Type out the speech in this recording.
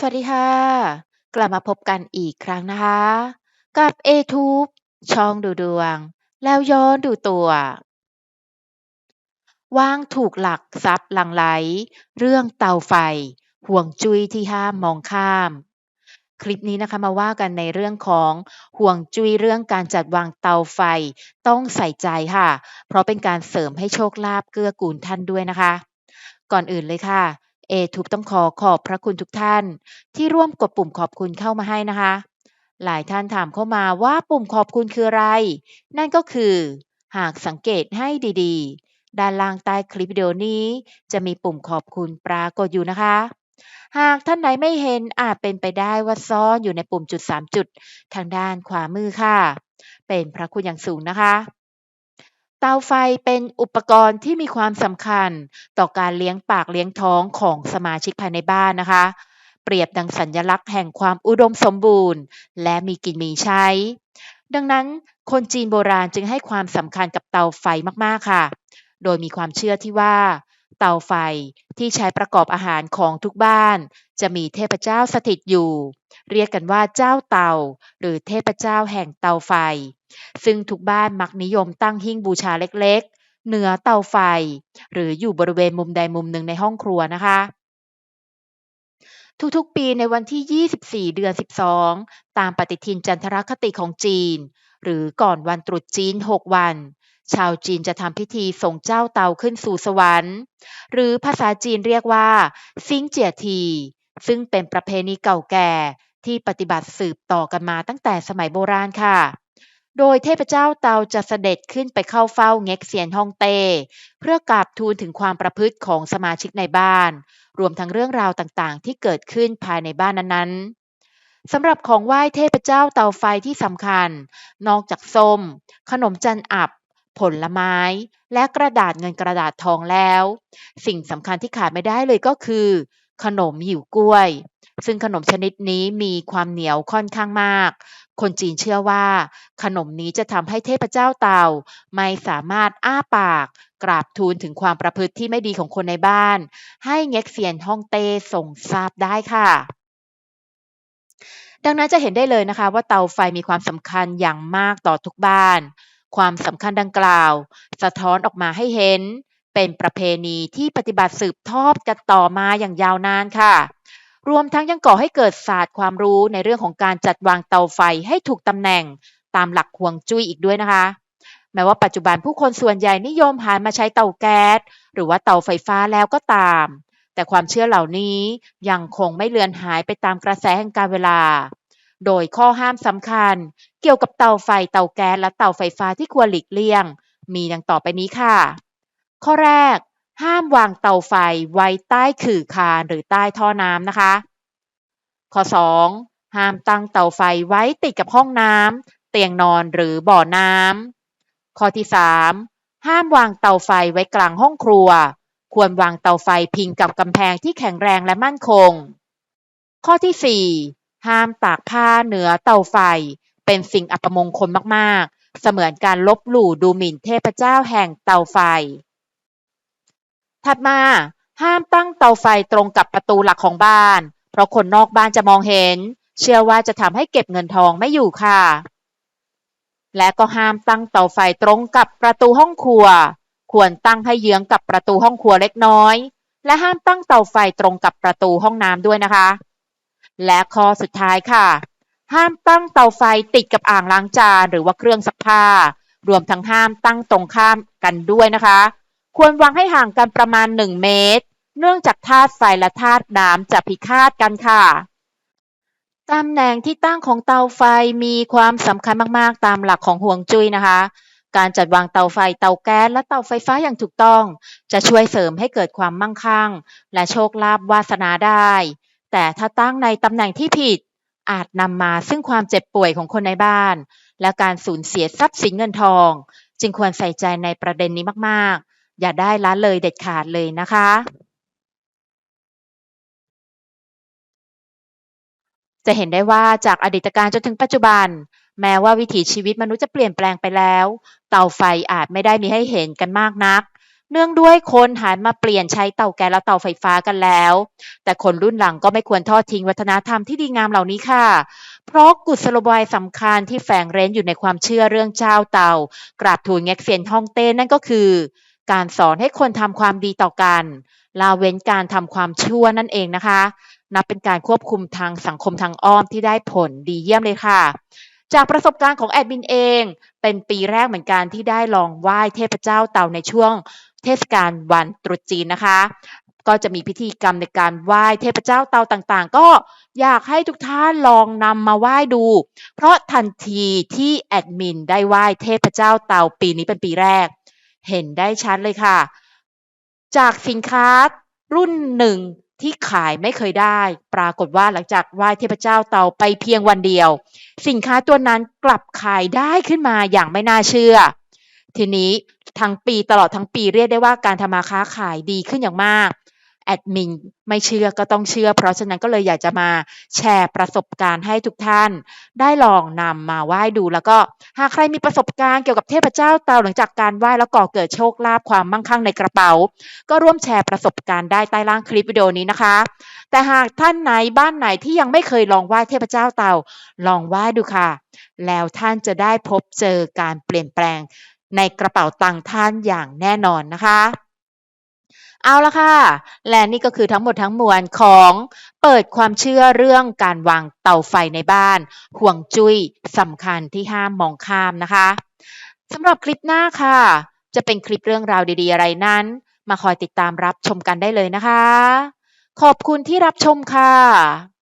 สวัสดีค่ะ กลับมาพบกันอีกครั้งนะคะ กับ A-Tube ช่องดูดวง แล้วย้อนดูตัว ว่างถูกหลักทรัพย์หลังไหล เรื่องเตาไฟ ห่วงจุ้ยที่ห้ามมองข้าม คลิปนี้นะคะมาว่ากันในเรื่องของห่วงจุ้ยเรื่องการจัดวางเตาไฟ ต้องใส่ใจค่ะ เพราะเป็นการเสริมให้โชคลาภเกื้อกูลท่านด้วยนะคะ ก่อนอื่นเลยค่ะ เอทุกต้องขอขอบพระคุณทุกท่าน ที่ร่วมกดปุ่มขอบคุณเข้ามาให้นะคะ หลายท่านถามเข้ามาว่าปุ่มขอบคุณคืออะไร นั่นก็คือ หากสังเกตให้ดีๆ ด้านล่างใต้คลิปวิดีโอนี้ จะมีปุ่มขอบคุณปรากฏอยู่นะคะ หากท่านไหนไม่เห็นอาจเป็นไปได้ว่าซ่อนอยู่ในปุ่มจุด 3 จุด ทางด้านขวามือค่ะ เป็นพระคุณอย่างสูงนะคะ เตาไฟเป็นอุปกรณ์ที่มีความสำคัญต่อการเลี้ยงปากเลี้ยงท้องของสมาชิกภายในบ้านนะคะ เปรียบดังสัญลักษณ์แห่งความอุดมสมบูรณ์ และมีกินมีใช้ ดังนั้นคนจีนโบราณจึงให้ความสำคัญกับเตาไฟมากๆค่ะ โดยมีความเชื่อที่ว่า เตาไฟที่ใช้ประกอบอาหารของทุกบ้าน จะมีเทพเจ้าสถิตอยู่ เรียกกันว่าเจ้าเตา หรือเทพเจ้าแห่งเตาไฟ ซึ่งทุกบ้านมักนิยมตั้งหิ้งบูชาเล็กๆ เหนือเตาไฟ หรืออยู่บริเวณมุมใดมุมหนึ่งในห้องครัวนะคะทุกๆ ปีในวันที่ 24 เดือน 12 ตามปฏิทินจันทรคติของจีน หรือก่อนวันตรุษจีน 6 วัน ชาวจีนจะทำพิธีส่งเจ้าเตาขึ้นสู่สวรรค์ หรือภาษาจีนเรียกว่า ซิงเจียที ซึ่งเป็นประเพณีเก่าแก่ ที่ปฏิบัติสืบต่อกันมาตั้งแต่สมัยโบราณค่ะ โดยเทพเจ้าเตาจะเสด็จขึ้นไปเข้าเฝ้าเง็กเซียนฮ่องเต้ เพื่อกราบทูลถึงความประพฤติของสมาชิกในบ้าน รวมทั้งเรื่องราวต่างๆ ที่เกิดขึ้นภายในบ้านนั้นๆสำหรับของไหว้เทพเจ้าเตาไฟที่สำคัญ นอกจากส้ม ขนมจันอับ ผลไม้ และกระดาษเงินกระดาษทองแล้ว สิ่งสำคัญที่ขาดไม่ได้เลยก็คือ ขนมหิวกล้วย ซึ่งขนมชนิดนี้มีความเหนียวค่อนข้างมาก คนจีนเชื่อว่า ขนมนี้จะทำให้เทพเจ้าเตาไม่สามารถอ้าปาก กราบทูลถึงความประพฤติที่ไม่ดีของคนในบ้าน ให้เง็กเซียนฮ่องเต้ทรงทราบได้ค่ะดังนั้นจะเห็นได้เลยนะคะว่าเตาไฟมีความสำคัญอย่างมากต่อทุกบ้าน ความสำคัญดังกล่าว สะท้อนออกมาให้เห็น เป็นประเพณีที่ปฏิบัติสืบทอดกันต่อมาอย่างยาวนานค่ะ รวมทั้งยังก่อให้เกิดศาสตร์ความรู้ในเรื่องของการจัดวางเตาไฟให้ถูกตำแหน่งตามหลักห่วงจุ้ยอีกด้วยนะคะ แม้ว่าปัจจุบันผู้คนส่วนใหญ่นิยมหันมาใช้เตาแก๊สหรือว่าเตาไฟฟ้าแล้วก็ตาม แต่ความเชื่อเหล่านี้ยังคงไม่เลือนหายไปตามกระแสแห่งกาลเวลา โดยข้อห้ามสำคัญ เกี่ยวกับเตาไฟเตาแก๊สและเตาไฟฟ้าที่ควรหลีกเลี่ยง มีดังต่อไปนี้ค่ะ ข้อแรก ห้ามวางเตาไฟไว้ใต้ขื่อคานหรือใต้ท่อน้ำนะคะ ข้อ 2. ห้ามตั้งเตาไฟไว้ติดกับห้องน้ำเตียงนอนหรือบ่อน้ำข้อที่ 3. ห้ามวางเตาไฟไว้กลางห้องครัว ควรวางเตาไฟพิงกับกำแพงที่แข็งแรงและมั่นคง ข้อที่ 4. ห้ามตากผ้าเหนือเตาไฟ เป็นสิ่งอัปมงคลมากๆ เสมือนการลบหลู่ดูหมิ่นเทพเจ้าแห่งเตาไฟ ถัดมา ห้ามตั้งเตาไฟตรงกับประตูหลักของบ้าน เพราะคนนอกบ้านจะมองเห็น เชื่อว่าจะทำให้เก็บเงินทองไม่อยู่ค่ะ และก็ห้ามตั้งเตาไฟตรงกับประตูห้องครัว ควรตั้งให้เยื้องกับประตูห้องครัวเล็กน้อย และห้ามตั้งเตาไฟตรงกับประตูห้องน้ำด้วยนะคะ และข้อสุดท้ายค่ะ ห้ามตั้งเตาไฟติดกับอ่างล้างจานหรือว่าเครื่องซักผ้ารวมทั้งห้ามตั้งตรงข้ามกันด้วยนะคะ ควรวางให้ห่างกันประมาณ 1 เมตร เนื่องจากธาตุไฟและธาตุน้ำจะพิฆาตกันค่ะตำแหน่งที่ตั้งของเตาไฟมีความสำคัญมาก ๆ ตามหลักของห่วงจุ้ยนะคะ การจัดวางเตาไฟเตาแก๊สและเตาไฟฟ้าอย่างถูกต้อง จะช่วยเสริมให้เกิดความมั่งคั่ง และโชคลาภวาสนาได้ แต่ถ้าตั้งในตำแหน่งที่ผิด อาจนำมาซึ่งความเจ็บป่วยของคนในบ้าน และการสูญเสียทรัพย์สินเงินทอง จึงควรใส่ใจในประเด็นนี้มากๆ อย่าได้ละเลยเด็ดขาดเลยนะคะ จะเห็นได้ว่าจากอดีตการจนถึงปัจจุบัน แม้ว่าวิถีชีวิตมนุษย์จะเปลี่ยนแปลงไปแล้ว เตาไฟอาจไม่ได้มีให้เห็นกันมากนัก เนื่องด้วยคนหันมาเปลี่ยนใช้เตาแก๊สและเตาไฟฟ้ากันแล้ว แต่คนรุ่นหลังก็ไม่ควรทอดทิ้งวัฒนธรรมที่ดีงามเหล่านี้ค่ะเพราะกุศโลบายสำคัญที่แฝงเร้นอยู่ในความเชื่อเรื่องเจ้าเตากราบทูลเง็กเซียนฮ่องเต้นั่นก็คือ การสอนให้คนทำความดีต่อกันละเว้นการทำความชั่วนั่นเองนะคะ นับเป็นการควบคุมทางสังคมทางอ้อมที่ได้ผลดีเยี่ยมเลยค่ะ จากประสบการณ์ของแอดมินเอง เป็นปีแรกเหมือนกันที่ได้ลองไหว้เทพเจ้าเต่าในช่วงเทศกาลวันตรุษจีนนะคะ ก็จะมีพิธีกรรมในการไหว้เทพเจ้าเตาต่างๆ ก็อยากให้ทุกท่านลองนำมาไหว้ดู เพราะทันทีที่แอดมินได้ไหว้เทพเจ้าเตาปีนี้เป็นปีแรก เห็นได้ชัดเลยค่ะ จากสินค้ารุ่นหนึ่งที่ขายไม่เคยได้ ปรากฏว่าหลังจากไหว้เทพเจ้าเตาไปเพียงวันเดียว สินค้าตัวนั้นกลับขายได้ขึ้นมาอย่างไม่น่าเชื่อ ทีนี้ทั้งปีตลอดทั้งปีเรียกได้ว่าการทำมาค้าขายดีขึ้นอย่างมาก แอดมินไม่เชื่อก็ต้องเชื่อ เพราะฉะนั้นก็เลยอยากจะมาแชร์ประสบการณ์ให้ทุกท่าน ได้ลองนำมาไหว้ดู แล้วก็หากใครมีประสบการณ์เกี่ยวกับเทพเจ้าเตาหลังจากการไหว้แล้วก่อเกิดโชคลาภความมั่งคั่งในกระเป๋า ก็ร่วมแชร์ประสบการณ์ได้ใต้ล่างคลิปวิดีโอนี้นะคะ แต่หากท่านไหนบ้านไหนที่ยังไม่เคยลองไหว้เทพเจ้าเตาลองไหว้ดูค่ะ แล้วท่านจะได้พบเจอการเปลี่ยนแปลงในกระเป๋าตังค์ท่านอย่างแน่นอนนะคะ เอาละค่ะ และนี่ก็คือทั้งหมดทั้งมวลของเปิดความเชื่อเรื่องการวางเตาไฟในบ้าน ห่วงจุ้ยสำคัญที่ห้ามมองข้ามนะคะสำหรับคลิปหน้าค่ะ จะเป็นคลิปเรื่องราวดีๆ อะไรนั้น มาคอยติดตามรับชมกันได้เลยนะคะ ขอบคุณที่รับชมค่ะ